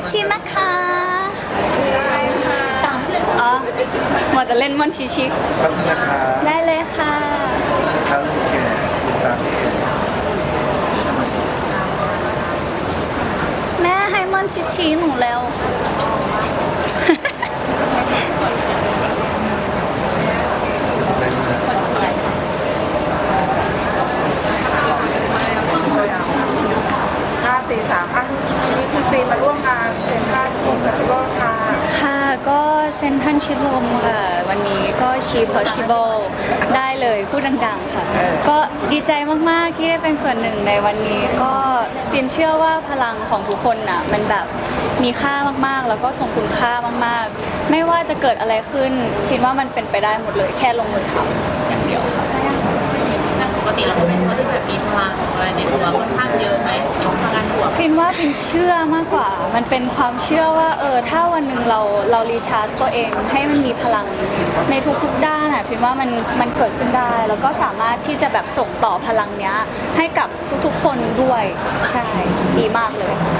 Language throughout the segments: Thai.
ชิชินะคะสามอ๋อหมดแต่เล่นมอนชิชิขอบคุณนะคะได้เลยค่ะข้าวลูกแก่ติดตามแม่ให้มอนชิชิหนูแล้ว ห้าสี่สามอะวันนี้คุณฟิล์มมาร่วมงานเซ็นทรัลชิงกับโลกค่ะค่ะก็เซนทันชิดลมค่ะ วันนี้ก็ชี possible ได้เลยพูดดังๆค่ะ ก็ดีใจมากๆที่ได้เป็นส่วนหนึ่งในวันนี้ก็ฟินเชื่อว่าพลังของทุกคนน่ะมันแบบมีค่ามากๆ แล้วก็ทรงคุณค่ามากๆ ไม่ว่าจะเกิดอะไรขึ้นฟินว่ามันเป็นไปได้หมดเลยแค่ลงมือทำอย่างเดียวค่ะปก ติเราก็เป็นคนที่แบบมีพลังอะไรในตัวค่อนข้างเยอะไหมพลังบวกฟินว่าฟินเชื่อมากกว่า มันเป็นความเชื่อว่าเออถ้าวันหนึ่งเราเรารีชาร์จตัวเองให้มันมีพลังในทุกๆด้านอะฟินว่ามันมันเกิดขึ้นได้ แล้วก็สามารถที่จะแบบส่งต่อพลังเนี้ยให้กับทุกๆคนด้วยใช่ดีมากเลยค่ะ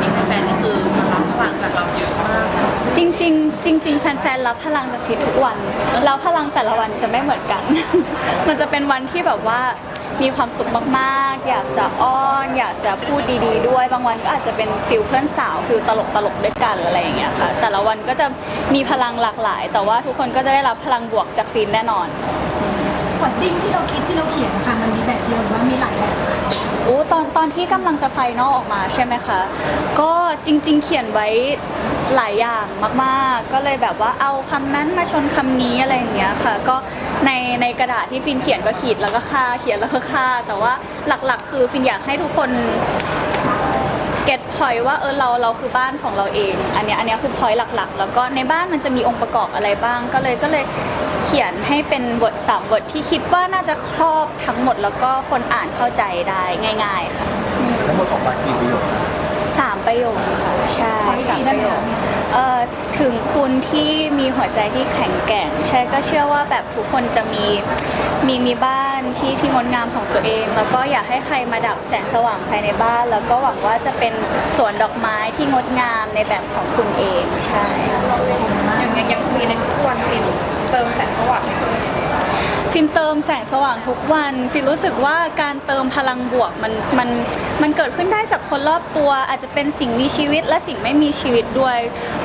มีแฟนๆนี่คือมารับพลังจากเรา เยอะมากจริงๆจริงๆแฟนๆรับพลังจากฟินทุกวันแล้วพลังแต่ละวันจะไม่เหมือนกัน มันจะเป็นวันที่แบบว่ามีความสุขมากๆ อยากจะอ้อน อยากจะพูดดีๆ ด้วย บางวันก็อาจจะเป็นฟิลเพื่อนสาวฟิลตลกตลกๆด้วยกันอะไรอย่างเงี้ยค่ะ แต่ละวันก็จะมีพลังหลากหลาย แต่ว่าทุกคนก็จะได้รับพลังบวกจากฟินแน่นอน วอดดิ้งที่เราคิดที่เราเขียนนะคะมันมีแบบเดียวหรือว่ามีหลายแบบ อู้ตอนตอนที่กำลังจะไฟนอลออกมาใช่ไหมคะ ก็จริง ๆ เขียนไว้หลายอย่างมากๆ ก็เลยแบบว่าเอาคำนั้นมาชนคำนี้อะไรอย่างเงี้ยค่ะ ก็ในในกระดาษที่ฟินเขียนก็ขีดแล้วก็ค่าเขียนแล้วก็ค่า แต่ว่าหลักๆ คือฟินอยากให้ทุกคน เก็ตพอยว่าเออเราเราคือบ้านของเราเอง อันเนี้ยอันเนี้ยคือพอยหลักๆ แล้วก็ในบ้านมันจะมีองค์ประกอบอะไรบ้างก็เลยก็เลย เขียนให้เป็นบทสามบทที่คิดว่าน่าจะครอบทั้งหมดแล้วก็คนอ่านเข้าใจได้ง่าย ๆ ค่ะทั้งหมดออกมากี่ประโยคสามประโยคค่ะใช่ขออีกสามทีปได้ระไหมโยคคะเอ่อถึงคุณที่มีหัวใจที่แข็งแกร่ง ใช่ก็เชื่อว่าแบบทุกคนจะมีมีมีบ้านที่ที่งดงามของตัวเอง แล้วก็อยากให้ใครมาดับแสงสว่างภายในบ้าน แล้วก็หวังว่าจะเป็นสวนดอกไม้ที่งดงามในแบบของคุณเองใช่อย่างอย่างอย่างฟีในทุกวันฟิล์ม เติมแสงสว่างให้ตัวเองฟินเติมแสงสว่างทุกวันฟินรู้สึกว่าการเติมพลังบวกมันมันมันเกิดขึ้นได้จากคนรอบตัว อาจจะเป็นสิ่งมีชีวิตและสิ่งไม่มีชีวิตด้วย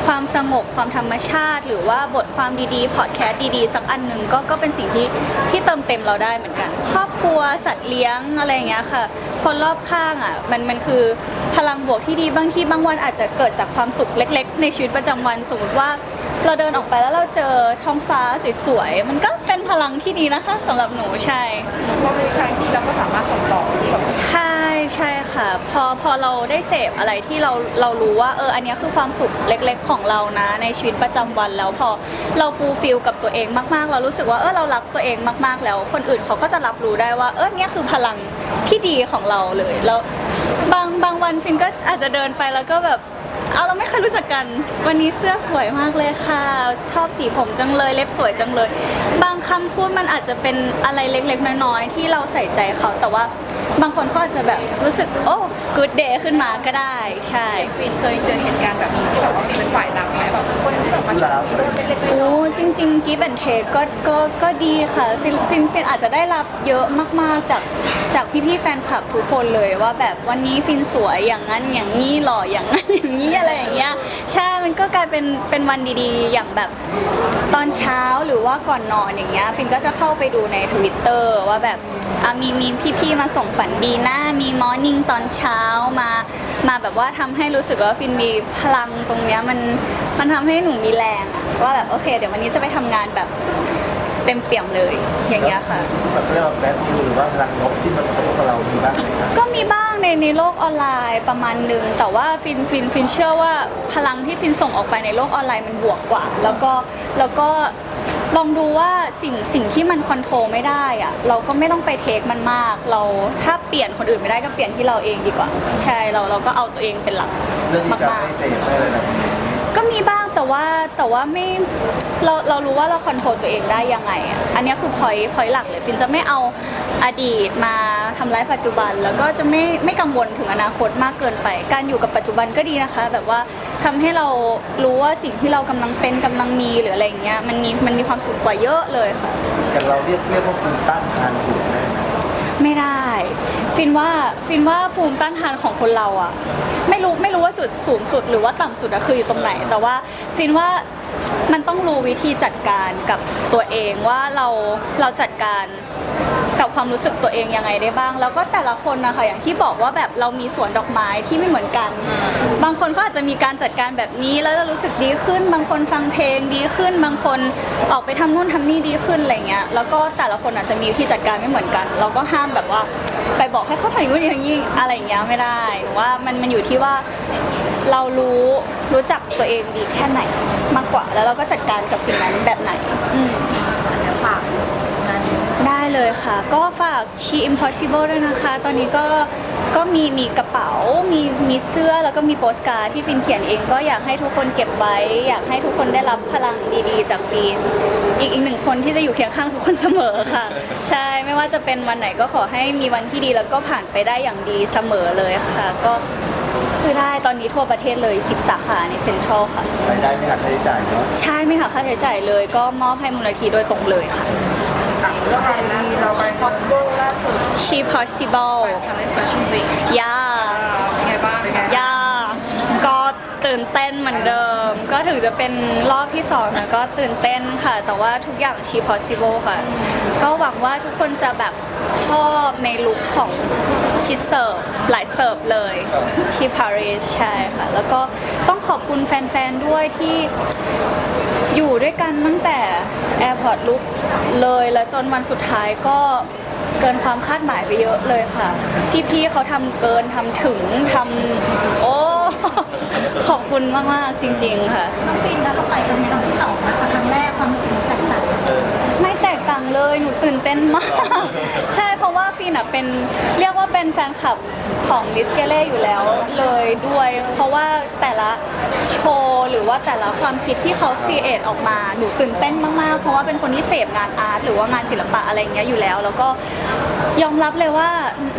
ความสงบความธรรมชาติ หรือว่าบทความดีๆพอดแคสต์ดีๆ สักอันหนึ่งก็ก็เป็นสิ่งที่ที่เติมเต็มเราได้เหมือนกัน ครอบครัวสัตว์เลี้ยงอะไรอย่างเงี้ยค่ะ คนรอบข้างอะมันมันคือพลังบวกที่ดีบางทีบางวันอาจจะเกิดจากความสุขเล็ก ๆ ในชีวิตประจำวันสมมติว่า เราเดินออกไปแล้วเราเจอท้องฟ้าสวยๆ มันก็เป็นพลังที่ดีนะคะสำหรับหนูใช่ เพราะมีครั้งที่เราก็สามารถส่งต่อที่แบบใช่ใช่ค่ะ พอพอเราได้เสพอะไรที่เราเรารู้ว่าเอออันเนี้ยคือความสุขเล็กๆของเรานะ ในชีวิตประจำวันแล้วพอเราฟูลฟิลกับตัวเองมากๆ เรารู้สึกว่าเออเรารักตัวเองมากๆแล้ว คนอื่นเขาก็จะรับรู้ได้ว่าเออเนี่ยคือพลังที่ดีของเราเลยแล้วบางบางวันฟินก็อาจจะเดินไปแล้วก็แบบ เอาเราไม่เคยรู้จักกัน วันนี้เสื้อสวยมากเลยค่ะ ชอบสีผมจังเลย เล็บสวยจังเลย บางคำพูดมันอาจจะเป็นอะไรเล็กๆน้อยๆที่เราใส่ใจเขาแต่ว่า บางคนเขาอาจจะแบบรู้สึกโอ้ good day ขึ้นมาก็ได้ใช่ฟิล์มเคยเจอเหตุการณ์แบบนี้ที่แบบว่าฟิล์มเป็นฝ่ายรับไหมแบบคนที่แบบมาชมฟิล์มเล็กๆโอ้จริง ๆกีบันเทก็ก็ก็ดีค่ะฟินฟินฟินอาจจะได้รับเยอะมากๆจากจากพี่ๆแฟนคลับทุกคนเลยว่าแบบวันนี้ฟินสวยอย่างนั้นอย่างนี้หล่ออย่างนั้นอย่างนี้อะไรอย่างเงี้ยใช่มันก็กลายเป็นเป็นวันดีๆ อย่างแบบตอนเช้าหรือว่าก่อนนอนอย่างเงี้ยฟินก็จะเข้าไปดูในทวิตเตอร์ว่าแบบอะมีมีพี่ๆมาส่งฝันดีนะมีมอร์นิ่งตอนเช้ามามาแบบว่าทำให้รู้สึกว่าฟินมีพลังตรงเนี้ยมันมันทำให้หนูมีแรงอะว่าแบบโอเค เดี๋ยววันนี้จะไปทำงานแบบเต็มเปี่ยมเลยอย่างเงี้ยค่ะแบบเรียกว่าแบทยูหรือว่าพลังลบที่มันกระทบกับเรามีบ้างไหมครับก็มีบ้างในในโลกออนไลน์ประมาณหนึ่งแต่ว่าฟินฟินฟินเชื่อว่าพลังที่ฟินส่งออกไปในโลกออนไลน์มันบวกกว่า แล้วก็แล้วก็ ลองดูว่าสิ่งสิ่งที่มันคอนโทรลไม่ได้อะเราก็ไม่ต้องไปเทคมันมาก เราถ้าเปลี่ยนคนอื่นไม่ได้ก็เปลี่ยนที่เราเองดีกว่า ใช่เราเราก็เอาตัวเองเป็นหลักเรื่องที่จะมากไม่เสพไม่อะไรแบบนี้ ๆก็มีบ้าง แต่ว่าแต่ว่าไม่เราเรารู้ว่าเราคอนโทรลตัวเองได้ยังไงอะอันเนี้ยคือพอยพอยหลักเลยฟินจะไม่เอาอดีตมาทำร้ายปัจจุบัน แล้วก็จะไม่ไม่กังวลถึงอนาคตมากเกินไป การอยู่กับปัจจุบันก็ดีนะคะ แบบว่าทำให้เรารู้ว่าสิ่งที่เรากำลังเป็นกำลังมีหรืออะไรอย่างเงี้ยมันมีมันมีความสุขกว่าเยอะเลยค่ะอย่างเราเรียกเรียกว่าภูมิต้านทานถูกไหม ไม่ได้ ฟินว่าฟินว่าภูมิต้านทานของคนเราอะไม่รู้ไม่รู้ว่าจุดสูงสุดหรือว่าต่ำสุดอะคืออยู่ตรงไหน แต่ว่าฟินว่ามันต้องรู้วิธีจัดการกับตัวเองว่าเราเราจัดการ กับความรู้สึกตัวเองยังไงได้บ้าง แล้วก็แต่ละคนนะคะอย่างที่บอกว่าแบบเรามีสวนดอกไม้ที่ไม่เหมือนกัน บางคนก็อาจจะมีการจัดการแบบนี้แล้วจะรู้สึกดีขึ้น บางคนฟังเพลงดีขึ้น บางคนออกไปทำนู่นทำนี่ดีขึ้นอะไรเงี้ยแล้วก็แต่ละคนอาจจะมีวิธีจัดการไม่เหมือนกัน เราก็ห้ามแบบว่า ไปบอกให้เขาทำอย่างนู้นอย่างนี้อะไรอย่างเงี้ยไม่ได้หนูว่ามันมันอยู่ที่ว่าเรารู้รู้จักตัวเองดีแค่ไหนมากกว่าแล้วเราก็จัดการกับสิ่งนั้นแบบไหนอืม ฝากงานนี้ ได้ เลยค่ะ ก็ฝาก She Impossible ด้วยนะคะ ตอนนี้ก็ก็มีมีกระเป๋า มีมีเสื้อแล้วก็มีโปสการ์ดที่ฟินเขียนเอง ก็อยากให้ทุกคนเก็บไว้ อยากให้ทุกคนได้รับพลังดีๆ จากฟินอีกอีกหนึ่งคนที่จะอยู่เคียงข้างทุกคนเสมอค่ะ ใช่ไม่ว่าจะเป็นวันไหนก็ขอให้มีวันที่ดีแล้วก็ผ่านไปได้อย่างดีเสมอเลยค่ะ ก็คือได้ตอนนี้ทั่วประเทศเลย 10 สาขาในเซ็นทรัลค่ะรายได้ไม่หักค่าใช้จ่ายเนาะใช่ไม่หักค่าใช้จ่ายเลย ก็มอบให้มูลนิธิโดยตรงเลยค่ะ เรื่องอะไรนะเราไป possible ล่าสุด She Possible ทำใน fashion week ย่าเป็นไงบ้างเป็นไงย่าก็ตื่นเต้นเหมือนเดิมก็ ถึงจะเป็นรอบที่สองนะก็ตื่นเต้นค่ะ แต่ว่าทุกอย่างชี possible ค่ะ ก็หวังว่าทุกคนจะแบบชอบในลุคของชิดเสิร์ฟหลายเสิร์ฟเลยชีพาริสใช่ค่ะ แล้วก็ต้องขอบคุณแฟน ๆ ด้วยที่อยู่ด้วยกันตั้งแต่ Airport ลุกเลยแล้วจนวันสุดท้ายก็เกินความคาดหมายไปเยอะเลยค่ะ พี่ๆเขาทำเกินทำถึงทำโอ ขอบคุณมากๆจริง ๆ ค่ะ น้องฟินแล้วก็ไปครั้งนี้ครั้งที่สองนะแต่ครั้งแรกความรู้สึกแตกต่างกันไม่แตกต่างเลยหนูตื่นเต้นมาก ใช่เพราะว่าีนอะเป็นเรียกว่าเป็นแฟนคลับของดิสเกเล่อยู่แล้วเลยด้วย เพราะว่าแต่ละโชว์หรือว่าแต่ละความคิดที่เขาครีเอทออกมาหนูตื่นเต้นมากๆ เพราะว่าเป็นคนที่เสพงานอาร์ตหรือว่างานศิลปะอะไรอย่างเงี้ยอยู่แล้ว แล้วก็ยอมรับเลยว่า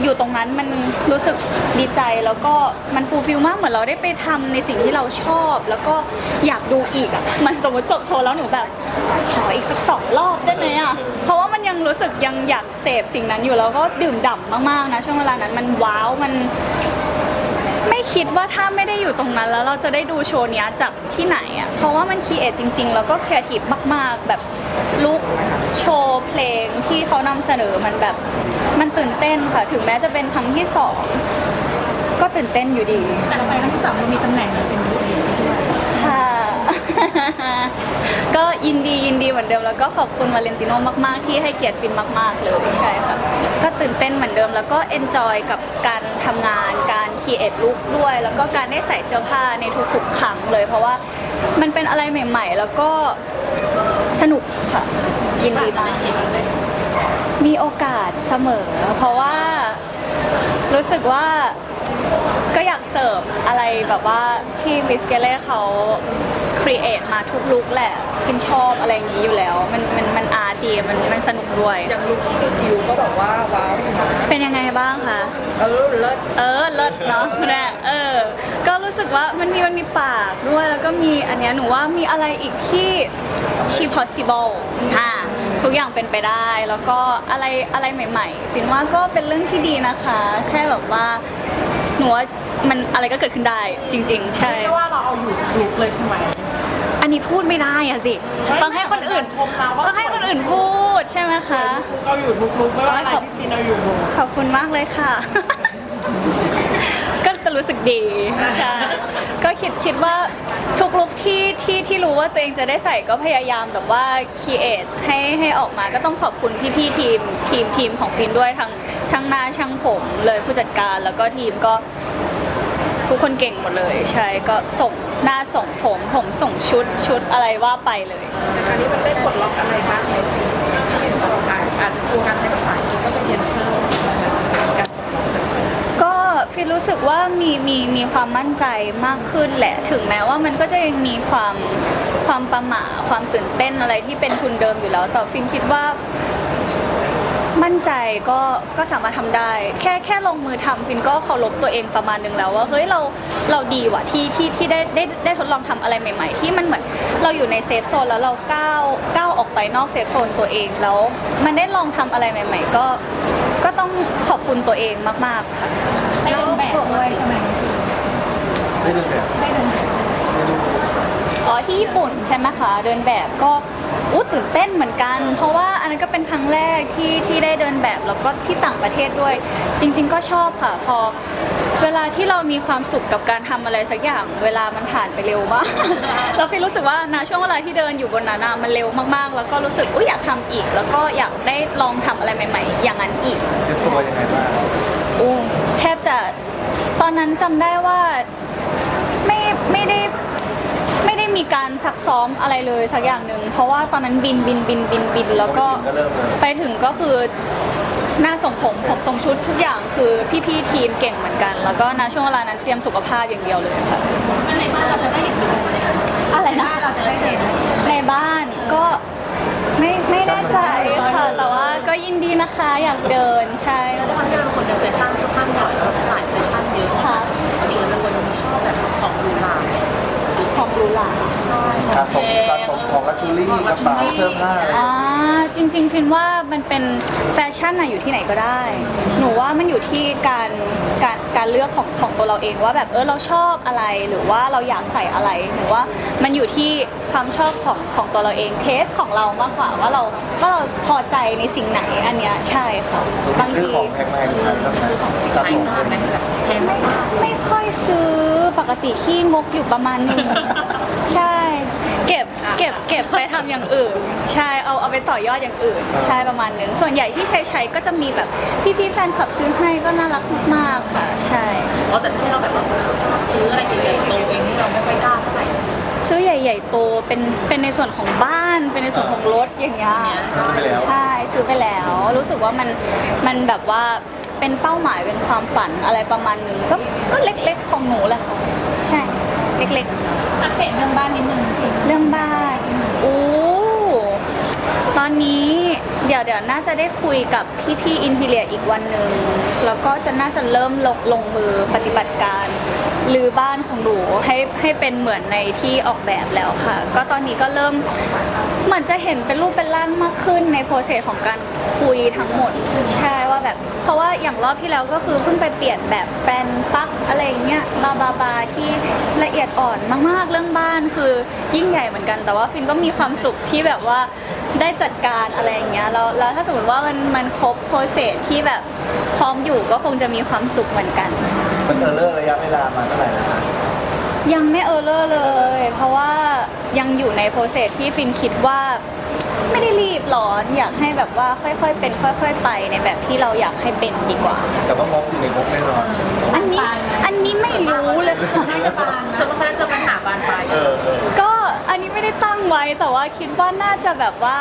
อยู่ตรงนั้นมันรู้สึกดีใจแล้วก็มันฟูลฟิลมากเหมือนเราได้ไปทำในสิ่งที่เราชอบ แล้วก็อยากดูอีกอะมันสมมติจบโชว์แล้วหนูแบบขออีกสักสองรอบได้ไหมอะเพราะว่ามันยังรู้สึกยังอยากเสพสิ่งนั้นอยู่แล้วก็ดื่มด่ำมากๆนะช่วงเวลานั้นมันว้าวมันไม่คิดว่าถ้าไม่ได้อยู่ตรงนั้นแล้วเราจะได้ดูโชว์เนี้ยจากที่ไหนอะเพราะว่ามันคีเอทจริง ๆ แล้วก็ครีเอทีฟมาก ๆ แบบลุกโชว์เพลงที่เขานำเสนอมันแบบมันตื่นเต้นค่ะ ถึงแม้จะเป็นครั้งที่สองก็ตื่นเต้นอยู่ดี แต่เราไปครั้งที่สองเรามีตำแหน่งเป็นบูเอยค่ ก็ยินดียินดีเหมือนเดิม แล้วก็ขอบคุณวาเลนติโนมากๆ ที่ให้เกียรติฟินมาก ๆ เลยใช่ค่ะ ก็ตื่นเต้นเหมือนเดิม แล้วก็เอนจอยกับการทำงาน การคีเอทลุคด้วย แล้วก็การได้ใส่เสื้อผ้าในทุกๆครั้งเลย เพราะว่ามันเป็นอะไรใหม่ ๆ แล้วก็สนุกค่ะ ยินดีมากมีโอกาสเสมอ เพราะว่ารู้สึกว่าก็อยากเสิร์ฟอะไรแบบว่าที่มิสเกเล่เขา ครีเอทมาทุกลุกแหละฟินชอบอะไรอย่างนี้อยู่แล้ว มันมันมันอาร์ตดีมันมันสนุกด้วย อย่างลุคที่ดูจิวก็บอกว่าว้าวอยู่นะเป็นยังไงบ้างคะ เออเลิศเออเลิศเนาะแน่เออ ก็รู้สึกว่ามันมีมันมีปากด้วยแล้วก็มีอันเนี้ยหนูว่ามีอะไรอีกที่ she possible อ่าทุกอย่างเป็นไปได้แล้วก็อะไรอะไรใหม่ ๆ ฟินว่าก็เป็นเรื่องที่ดีนะคะ แค่แบบว่าหนูว่า มันอะไรก็เกิดขึ้นได้จริง ๆ ใช่ไม่ว่าเราเอาอยู่ลุคเลยใช่ไหม อันนี้พูดไม่ได้อะสิต้องให้คนอื่นชมเราว่า ต้องให้คนอื่นพูดใช่ไหมคะเอาอยู่ทุกลุคไม่ว่าอะไรที่ฟินเอาอยู่หมดขอบคุณมากเลยค่ะ ก็จะรู้สึกดีใช่ก็คิดคิดว่าทุกลุกที่ที่ที่รู้ว่าตัวเองจะได้ใส่ก็พยายามแบบว่าคีเอทให้ให้ออกมาก็ต้องขอบคุณพี่ๆทีมทีมทีมของฟินด้วยทั้งช่างหน้าช่างผมเลยผู้จัดการแล้วก็ทีมก็ ทุกคนเก่งหมดเลย ใช่ก็ส่งหน้าส่งผมผมส่งชุดชุดอะไรว่าไปเลย แต่คราวนี้มันได้ปลดล็อกอะไรบ้างในฟินที่เห็นบอกอะอาจจะกลัวการใช้ภาษาอังกฤษก็ไปเรียนเพิ่มการปลดล็อกต่างๆ ก็ฟิฟินรู้สึกว่ามีมีมีความมั่นใจมากขึ้นแหละ ถึงแม้ว่ามันก็จะยังมีความความประหม่าความตื่นเต้นอะไรที่เป็นทุนเดิมอยู่แล้ว แต่ฟินคิดว่า มั่นใจก็ก็สามารถทำได้ แค่แค่ลงมือทำฟินก็เคารพตัวเองประมาณหนึงแล้วว่าเฮ้ยเราเราดีว่ะที่ที่ที่ได้ได้ได้ทดลองทำอะไรใหม่ ๆ ที่มันเหมือนเราอยู่ในเซฟโซนแล้วเราก้าวก้าวออกไปนอกเซฟโซนตัวเองแล้ว มันได้ลองทำอะไรใหม่ ๆ ก็ก็ต้องขอบคุณตัวเองมากๆค่ะไปเดินแบบด้วยใช่ไหมได้เดินแบบได้เดินแบบได้ดูอ๋อที่ญี่ปุ่นใช่ไหมคะเดินแบบก็ อู้ตื่นเต้นเหมือนกัน เพราะว่าอันนั้นก็เป็นครั้งแรกที่ที่ได้เดินแบบแล้วก็ที่ต่างประเทศด้วย จริง ๆ ก็ชอบค่ะ พอเวลาที่เรามีความสุขกับการทำอะไรสักอย่าง เวลามันผ่านไปเร็วมากแล้วฟินรู้สึกว่านะช่วงเวลาที่เดินอยู่บนนั้นอะมันเร็วมากๆ แล้วก็รู้สึกอุ้ยอยากทำอีก แล้วก็อยากได้ลองทำอะไรใหม่ ๆ อย่างนั้นอีกเป็นสวยยังไงบ้างอู้แทบจะตอนนั้นจำได้ว่าไม่ไม่ได้ไม่ได้มีการซักซ้อมอะไรเลยสักอย่างหนึ่งเพราะว่าตอนนั้นบินบินบินบินบิน แล้วก็ก็เริ่มเลยไปถึงก็คือหน้าส่งผมผมทรงชุดทุกอย่างคือพี่ๆทีมเก่งเหมือนกัน แล้วก็ณช่วงเวลานั้นเตรียมสุขภาพอย่างเดียวเลยค่ะอันไหนบ้านเราจะได้เห็นไหมอะไรนะบ้านเราจะได้เห็นในบ้านก็ไม่ไม่แน่ใจค่ะ แต่ว่าก็ยินดีนะคะอยากเดินใช่แล้วด้วยความที่เราเป็นคนเดินแฟชั่นค่อนข้างบ่อยแล้วสายแฟชั่นเยอะค่ะปกติเราเป็นคนที่ชอบแบบของหรูหรา ของ ขอการส่งการส่งของลักชูรี่กระเป๋าเสื้อผ้าอะไร อ่าจริงๆ ฟินว่ามันเป็นแฟชั่นอะอยู่ที่ไหนก็ได้ หนูว่ามันอยู่ที่การการการเลือกของของตัวเราเองว่าแบบเออเราชอบอะไรหรือว่าเราอยากใส่อะไรหนูว่ามันอยู่ที่ความชอบของของตัวเราเองเทสของเรามากกว่าว่าเราว่าเราพอใจในสิ่งไหนอันเนี้ยใช่ค่ะบางซื้อทีของแพงๆใช้บ้างไหมตัดใช้ผมมากไหมแบบแพงมากไม่ค่อยซื้อปกติขี้งกอยู่ประมาณหนึงใช่ เก็บเก็บเก็บไปทำอย่างอื่น ใช่เอาเอาไปต่อยอดอย่างอื่น ใช่ประมาณหนึงส่วนใหญ่ที่ใช้ใช้ก็จะมีแบบพี่ๆแฟนคลับซื้อให้ก็น่ารักมากๆค่ะ ใช่ อ๋อแต่ที่เราแบบว่าซื้ออะไรใหญ่ๆโตเองนี่เราไม่ค่อยกล้าเท่าไหร่ซื้อใหญ่ ๆ โตเป็นเป็นในส่วนของบ้าน เป็นในส่วนของรถอย่างเงี้ยซื้อไปแล้ว ใช่ซื้อไปแล้ว รู้สึกว่ามันมันแบบว่าเป็นเป้าหมายเป็นความฝันอะไรประมาณหนึงก็ก็เล็กๆของหนูแหละค่ะใช่ เล็กๆอัปเดตเรื่องบ้านนิดนึงเรื่องบ้านอู้ตอนนี้เดี๋ยวเดี๋ยวน่าจะได้คุยกับพี่ๆอินทีเลียอีกวันหนึ่งแล้วก็จะน่าจะเริ่มลงลงมือปฏิบัติการ รื้อบ้านของหนูให้ให้เป็นเหมือนในที่ออกแบบแล้วค่ะ ก็ตอนนี้ก็เริ่มเหมือนจะเห็นเป็นรูปเป็นร่างมากขึ้นในโปรเซสของการคุยทั้งหมดใช่ว่าแบบ เพราะว่าอย่างรอบที่แล้วก็คือเพิ่งไปเปลี่ยนแบบแปลนปักอะไรเงี้ยบาบาบาที่ละเอียดอ่อนมากๆเรื่องบ้านคือยิ่งใหญ่เหมือนกัน แต่ว่าฟินก็มีความสุขที่แบบว่าได้จัดการอะไรอย่างเงี้ยแล้วแล้วถ้าสมมติว่ามันมันครบโปรเซสที่แบบพร้อมอยู่ก็คงจะมีความสุขเหมือนกัน มันเออเลอร์ระยะเวลามาเท่าไหร่แล้วคะยังไม่เออเลอร์เลย เพราะว่ายังอยู่ในโปรเซสที่ฟินคิดว่า ไม่ได้รีบร้อนอยากให้แบบว่าค่อยๆ เป็นค่อย ๆ ไปในแบบที่เราอยากให้เป็นดีกว่าค่ะแต่ว่างบอยู่ในงบแน่นอนอันนี้อันนี้ไม่รู้เลยค่ะน่าจะบานส่วนมากนั้นจะปัญหาบานปลาย เออเออก็อันนี้ไม่ได้ตั้งไว้แต่ว่าคิดว่าน่าจะแบบว่า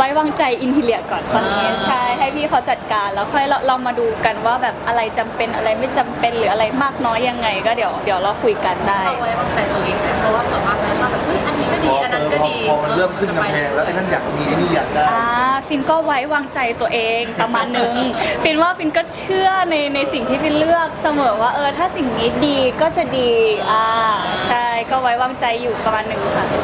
ไว้วางใจอินทีเลียก่อนตอนนี้ใช่ให้พี่เขาจัดการแล้วค่อยเราเรามาดูกันว่าแบบอะไรจำเป็นอะไรไม่จำเป็นหรืออะไรมากน้อยยังไง ก็เดี๋ยวเดี๋ยวเราคุยกันได้เราไว้วางใจตัวเองนะเพราะว่าส่วนมากเราชอบแบบเฮ้ยอันนี้ก็พดีออันเอนั้นอก็พอดีพอมันเริ่มขึ้นกำแพงแล้วไอ้นั่นอยากมีไอ้นี่อยากได้ อ่าฟินก็ไว้วางใจตัวเองประมาณนึง ฟินว่าฟินก็เชื่อในในสิ่งที่ฟินเลือกเสมอว่าเออถ้าสิ่งนี้ดีก็จะดีอ่าใช่ก็ไว้วางใจอยู่ประมาณหนึ่งค่ะแต่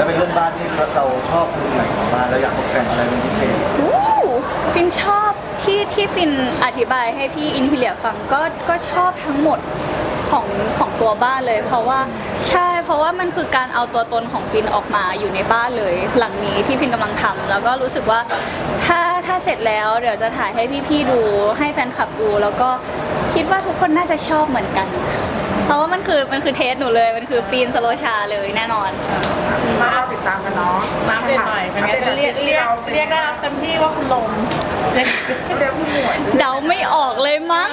ถ้าเป็นเรื่องบ้านนี่เราชอบมุมไหนของบ้านเราอยากตกแต่งอะไรเป็นพิเศษอู้ฟินชอบที่ที่ฟินอธิบายให้พี่อินทีเลียฟังก็ก็ชอบทั้งหมดของของตัวบ้านเลย เพราะว่าใช่เพราะว่ามันคือการเอาตัวตนของฟินออกมาอยู่ในบ้านเลย หลังนี้ที่ฟินกำลังทำแล้วก็รู้สึกว่าถ้าถ้าเสร็จแล้วเดี๋ยวจะถ่ายให้พี่ๆดูให้แฟนคลับดู แล้วก็คิดว่าทุกคนน่าจะชอบเหมือนกันค่ะ เพราะว่ามันคือมันคือเทสหนูเลย มันคือฟินสโลชาเลยแน่นอนค่ะ มาเราติดตามกันเนาะมาอัปเดตหน่อยเป็นไงเรียกเรียกเรียกได้รับเต็มที่ว่าคุณลมเรียกเรียกพี่หมวยเดาไม่ออกเลยมั้ง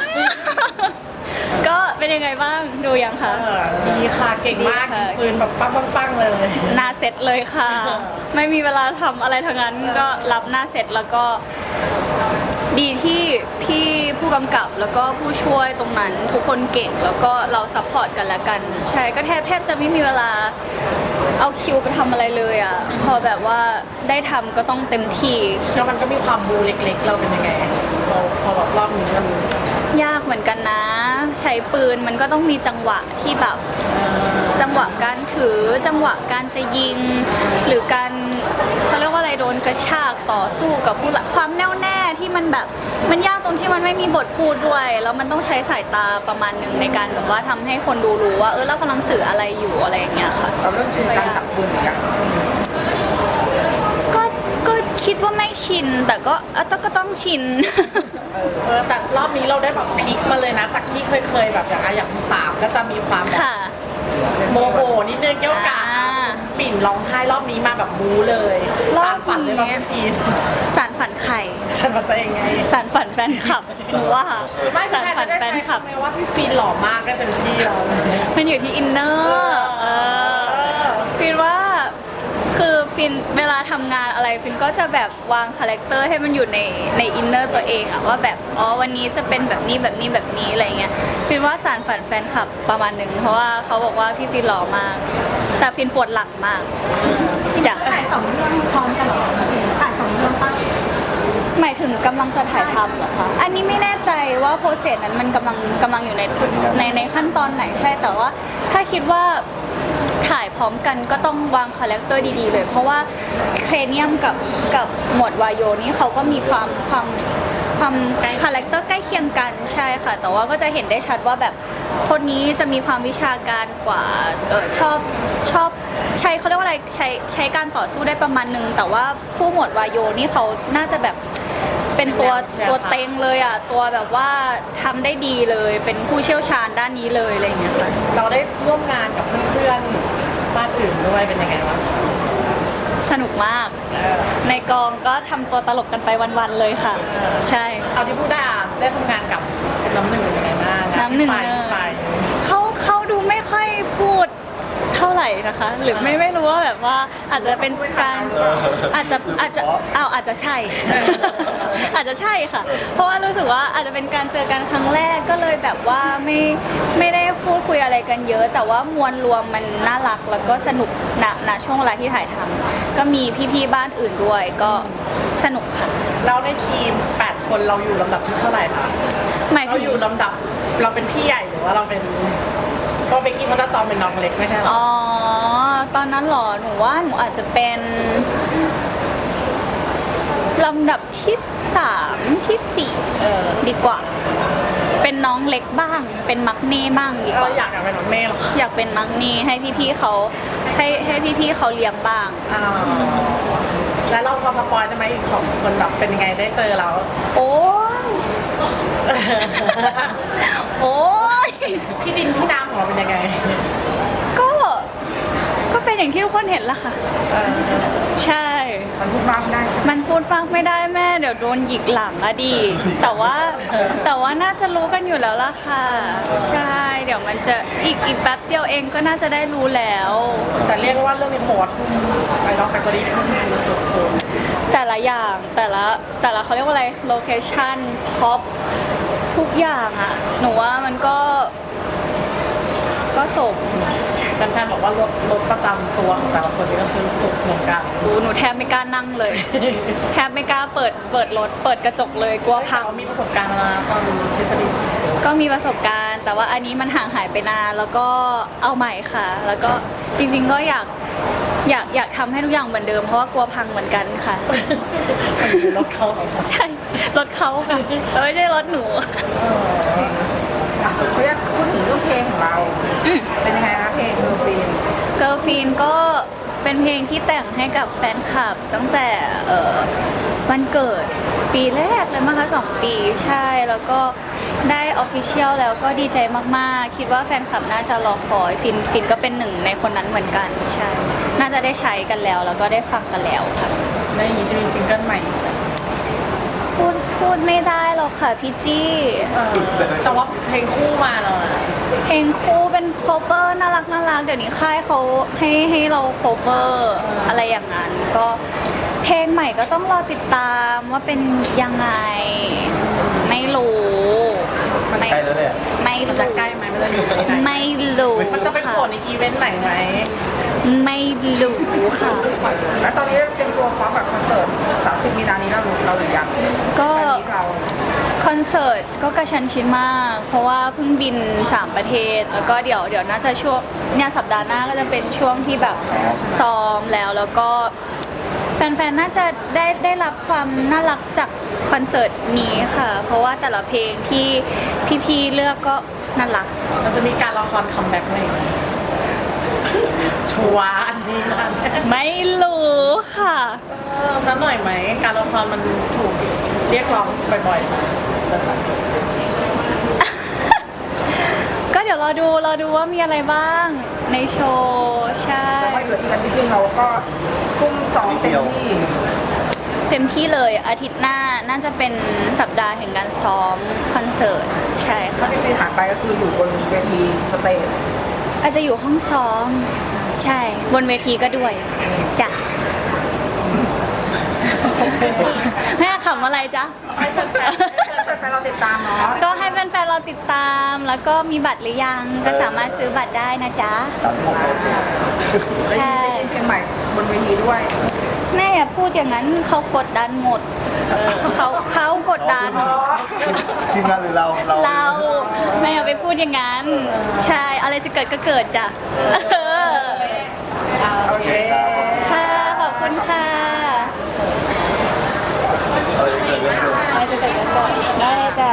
ก็เป็นยังไงบ้างดูยังคะ เออดีค่ะเก่งมากดีค่ะปืนแบบปังปังปังเลย หน้าเซตเลยค่ะ ไม่มีเวลาทำอะไรทั้งนั้นก็รับหน้าเซตแล้วก็ ดีที่ พี่ผู้กำกับแล้วก็ผู้ช่วยตรงนั้นทุกคนเก่งแล้วก็เราซัพพอร์ตกันและกัน ใช่ก็แทบแทบจะไม่มีเวลาเอาคิวไปทำอะไรเลยอะพอแบบว่าได้ทำก็ต้องเต็มที่ แล้วมันก็มีความบูเล็กๆ เราเป็นยังไงเราพอแบบรอบนี้มัน ยากเหมือนกันนะ ใช้ปืนมันก็ต้องมีจังหวะที่แบบ จังหวะการถือจังหวะการจะยิง หรือการเขาเรียกว่าอะไรโดนกระชากต่อสู้กับผู้ลักความแน่วแน่ที่มันแบบมันยากตรงที่มันไม่มีบทพูดด้วย แล้วมันต้องใช้สายตาประมาณหนึ่งในการแบบว่าทำให้คนดูรู้ว่าเออเรากำลังสื่ออะไรอยู่อะไรอย่างเงี้ยค่ะ เราเริ่มชินการจับปืนอีกอย่างก็ก็ คิดว่าไม่ชิน แต่ก็เออแต่ก็ต้องชิน เออแต่รอบนี้เราได้แบบพลิกมาเลยนะ จากที่เคยเคยๆแบบอย่างอะอย่างสามก็จะมีความแบบค่ะโมโหนิดนึงเกี่ยวกับอ่าปิ่นร้องไห้รอบนี้มาแบบบูเลยรอบสารฝันเลยนี้รอบพีนสารฝันไข่ ฉันมาตัวเองไงสารฝันแฟนคลับหนูว่าไม่สารใช่ฝัจะนได้แฟนใช้คลับ คำไหมว่าพี่ฟีนหล่อมากได้เป็นที่เรา มันอยู่ที่อินเนอร์เออฟินว่าคือ ฟินเวลาทำงานอะไรฟินก็จะแบบวางคาแรคเตอร์ให้มันอยู่ในในอินเนอร์ตัวเองอะว่าแบบอ๋อวันนี้จะเป็นแบบนี้แบบนี้แบบนี้อะไรเงี้ยฟินว่าสารฝันแฟนคลับประมาณหนึ่งเพราะว่าเขาบอกว่าพี่ฟินหล่อมาก แต่ฟินปวดหลังมากอยากถ่ายสองเรื่องพร้อมกันเหรอถ่ายสองเรื่องป่ะหมายถึงกำลังจะถ่ายทำเหรอคะอันนี้ไม่แน่ใจว่าโปรเซสนั้นมันกำลังกำลังอยู่ในในในขั้นตอนไหนใช่แต่ว่า ถ้าคิดว่า ถ่ายพร้อมกันก็ต้องวางคาแรคเตอร์ดีๆเลย เพราะว่าเครเนียมกับกับหมวดวายโยนี่เขาก็มีความความความคาแรคเตอร์ใกล้เคียงกันใช่ค่ะ แต่ว่าก็จะเห็นได้ชัดว่าแบบคนนี้จะมีความวิชาการกว่าเออชอบชอบใช้เขาเรียกว่าอะไรใช้ใช้การต่อสู้ได้ประมาณนึง แต่ว่าผู้หมวดวายโยนี่เขาน่าจะแบบ เป็นตัวแนวตัวเต็งเลยอะตัวแบบว่าทำได้ดีเลย เป็นผู้เชี่ยวชาญด้านนี้เลยอะไรอย่างเงี้ยค่ะ เราได้ร่วมงานกับเพื่อนๆบ้านอื่นด้วยเป็นยังไงบ้างสนุกมากในกองก็ทำตัวตลกกันไปวันๆเลยค่ะ ใช่ เอาที่พูดได้อะได้ทำงานกับน้ำหนึ่งเป็นยังไงบ้างอะน้ำหนึ่งไฟเนอะไฟ เขาเขาดูไม่ค่อยพูด เท่าไหร่นะคะ หรือไม่ไม่รู้ว่าแบบว่าอาจจะเป็นการอาจจะอาจจะอ้าวอาจจะใช่ อาจจะใช่ค่ะ เพราะว่ารู้สึกว่าอาจจะเป็นการเจอกันครั้งแรกก็เลยแบบว่าไม่ไม่ได้พูดคุยอะไรกันเยอะ แต่ว่ามวลรวมมันน่ารักแล้วก็สนุกณณช่วงเวลาที่ถ่ายทำก็มีพี่ๆบ้านอื่นด้วยก็สนุกค่ะแล้วในทีม 8 คนเราอยู่ลำดับที่เท่าไหร่คะหมายเราถึงอยู่ลำดับเราเป็นพี่ใหญ่หรือว่าเราเป็น เพราะเบกกี้เขาจะจองเป็นน้องเล็กไม่ใช่เหรออ๋อ ตอนนั้นเหรอ หนูว่าหนูอาจจะเป็นลำดับที่สามที่สี่เออดีกว่า เป็นน้องเล็กบ้าง เป็นมักเน่บ้างดีกเราว่า อยากอยากเป็นน้องเม่หรออยากเป็นมักเน่ให้พี่ๆเขาให้ให้พี่ๆเขาเลี้ยงบ้าง อ่าแล้วเราพอสปอยได้ไหมอีกสองคนแบบเป็นยังไงได้เจอเรา โอ้ย โอ้ย พี่ดินพี่น้ำของเราเป็นยังไงก็ ก็เป็นอย่างที่ทุกคนเห็นละค่ะ เออใช่ มันพูดมากไม่ได้ใช่ไหมมันพูดฟังไม่ได้แม่ เดี๋ยวโดนหยิกหลังอะดี แต่ว่าแต่ว่าน่าจะรู้กันอยู่แล้วล่ะค่ะ ใช่ เดี๋ยวมันจะอีกอีกแป๊บเดียวเองก็น่าจะได้รู้แล้ว แต่เรียกว่าเรื่องนี้โหดไอดอลแฟคทอรี่ทุ่มสุดแต่ละอย่างแต่ละแต่ละเขาเรียกว่าอะไรโลเคชั่นพ็อปทุกอย่างอะหนูว่ามันก็ ก็สมๆแฟนๆบอกว่ารถรถประจำตัวของแต่ละคนนี่ก็คือสุดเหมือนกันดูหนูแทบไม่กล้านั่งเลย แทบไม่กล้าเปิดเปิดรถเปิดกระจกเลยกลัวพัง เขามีประสบการณ์มาแล้วตอนทฤษฎีก็มีประสบการณ์ แต่ว่าอันนี้มันห่างหายไปนานแล้วก็เอาใหม่ค่ะ แล้วก็จริงๆก็อยากอยากอยากทำให้ทุกอย่างเหมือนเดิมเพราะว่ากลัวพังเหมือนกันค่ะ รถเขาของเขาใช่รถเขาค่ะแต่ไม่ใช่รถหนูเขา อยากพูดถึงเรื่องเพลงของเราเป็นยังไงคะเพลงเออร์ฟีนเกิร์ลฟีนก็เป็นเพลงที่แต่งให้กับแฟนคลับตั้งแต่เอ่อวันเกิดปีแรกเลยมั้งคะสองปีใช่แล้วก็ได้ออฟฟิเชียลแล้วก็ดีใจมากๆ คิดว่าแฟนคลับน่าจะรอคอยฟินฟินก็เป็นหนึ่งในคนนั้นเหมือนกันใช่ น่าจะได้ใช้กันแล้วแล้วก็ได้ฟังกันแล้วค่ะ แล้วอย่างนี้จะมีซิงเกิลใหม่ พูดพพูดไม่ได้หรอกค่ะพี่จี้เออแต่ว่าเพลงคู่มาแล้วนะเพลงคู่เป็นโคเวอร์น่ารักน่ารักเดี๋ยวนี้ค่ายเขาให้ให้เราโคเวอร์อะไรอย่างนั้น ก็เพลงใหม่ก็ต้องรอติดตามว่าเป็นยังไง ไม่รู้ไม่ใกล้แล้วเนี่ยไม่มันรู้จะใกล้ไหมมันจะอยู่ที่ไหนไม่รู้มันจะไปค่ะโผล่ในอีเวนต์ไหนไหมไม่รู้ค่ะแล้วตอนนี้ เตรียมตัวพร้อมกับคอนเสิร์ต 30 มีนานี้เรารู้เราหรือยังก็แฟนมีเราคอนเสิร์ตก็กระชันชิดมาก เพราะว่าเพิ่งบิน 3 ประเทศ แล้วก็เดี๋ยวเดี๋ยวน่าจะช่วงเนี่ยสัปดาห์หน้าก็จะเป็นช่วงที่แบบซ้อมแล้วแล้วก็แฟนๆ น่าจะได้ได้รับความน่ารักจากคอนเสิร์ตนี้ค่ะ เพราะว่าแต่ละเพลงที่พี่ๆ เลือกก็น่ารัก มันจะมีการละครคัมแบ็กไหม ชัวร์อันนี้นะไม่รู้ค่ะเออสักหน่อยไหม การละครมันถูกเรียกร้องบ่อยก็เดี๋ยวรอดูรอดูว่ามีอะไรบ้างในโชว์ใช่ แต่ว่าเหลืออีกอาทิตย์หนึงเราก็คุ้มซ้อมเต็มที่เต็มที่เลยอาทิตย์หน้าน่าจะเป็นสัปดาห์แห่งการซ้อมคอนเสิร์ต ใช่ถ้าค่ะที่ซีหายไปก็คืออยู่บนเวทีสเตจ อาจจะอยู่ห้องซ้อม ใช่ บนเวทีก็ด้วยจ้ะแม่ขำอะไรจ๊ะ ให้แฟนๆเราติดตามเนาะก็ให้แฟนๆเราติดตาม แล้วก็มีบัตรหรือยัง ก็สามารถซื้อบัตรได้นะจ๊ะ ตามที่ผมโอเคใช่ได้ยินเพลงใหม่บนเวทีด้วย แม่อย่าพูดอย่างนั้นเขากดดันหมดเขาเขากดดัน ทีมงานหรือเราเราเราไม่เอาไปพูดอย่างนั้น ใช่อะไรจะเกิดก็เกิดจ้ะเออโอเคค่ะขอบคุณค่ะเออเกิดเรื่องเดียวอะไรจะเกิดก็เกิดได้จ้ะ